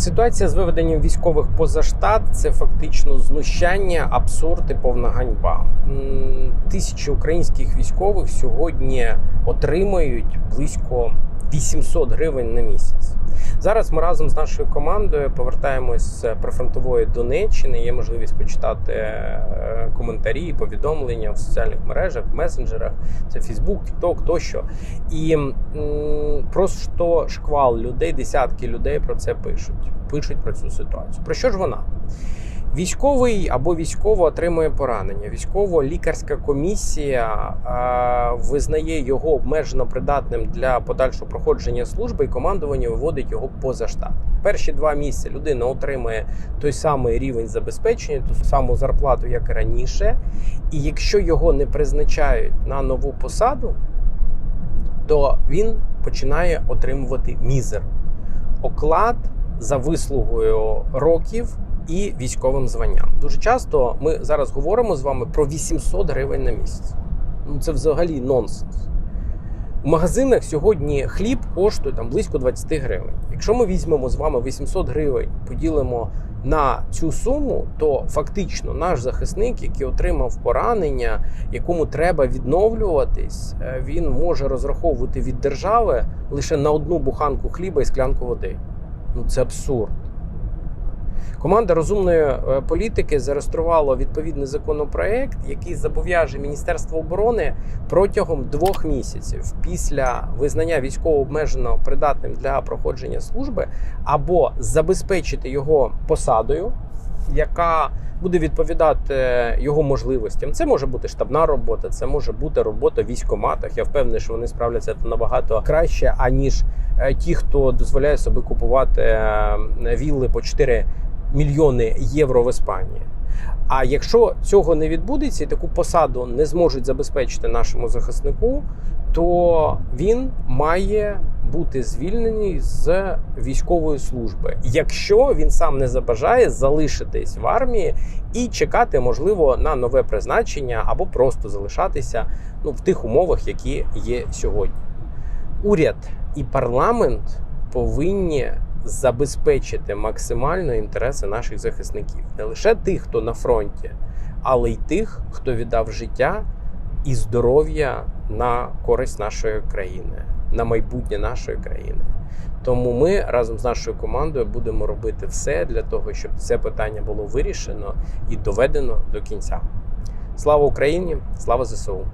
Ситуація з виведенням військових поза штат це фактично знущання, абсурд і повна ганьба. Тисячі українських військових сьогодні отримують близько 800 гривень на місяць. Зараз ми разом з нашою командою повертаємось з прифронтової Донеччини. Є можливість почитати е, коментарі, повідомлення в соціальних мережах, в месенджерах. Це Facebook, TikTok тощо. І м, просто шквал людей, десятки людей про це пишуть. Пишуть про цю ситуацію. Про що ж вона? Військовий або військово отримує поранення. Військово-лікарська комісія е, визнає його обмежено придатним для подальшого проходження служби, і командування виводить його поза штат. Перші два місяці людина отримує той самий рівень забезпечення, ту саму зарплату, як і раніше. І якщо його не призначають на нову посаду, то він починає отримувати мізер, оклад за вислугою років і військовим званням. Дуже часто ми зараз говоримо з вами про 800 гривень на місяць. Ну це взагалі нонсенс. У магазинах сьогодні хліб коштує там близько 20 гривень. Якщо ми візьмемо з вами 800 гривень, поділимо на цю суму, то фактично наш захисник, який отримав поранення, якому треба відновлюватись, е, він може розраховувати від держави лише на одну буханку хліба і склянку води. Ну це абсурд. Команда розумної е, політики зареєструвала відповідний законопроект, який зобов'яже Міністерство оборони протягом двох місяців після визнання військово обмежено придатним для проходження служби, або забезпечити його посадою, яка буде відповідати його можливостям. Це може бути штабна робота, це може бути робота в військоматах. Я впевнений, що вони справляться набагато краще, аніж е, ті, хто дозволяє собі купувати е, вілли по 4 мільйони євро в Іспанії. А якщо цього не відбудеться і таку посаду не зможуть забезпечити нашому захиснику, то він має бути звільнений з військової служби, якщо він сам не забажає залишитись в армії і чекати, можливо, на нове призначення або просто залишатися ну, в тих умовах, які є сьогодні. Уряд і парламент повинні забезпечити максимально інтереси наших захисників, не лише тих, хто на фронті, але й тих, хто віддав життя і здоров'я на користь нашої країни, на майбутнє нашої країни. Тому ми разом з нашою командою будемо робити все для того, щоб це питання було вирішено і доведено до кінця. Слава Україні! Слава ЗСУ!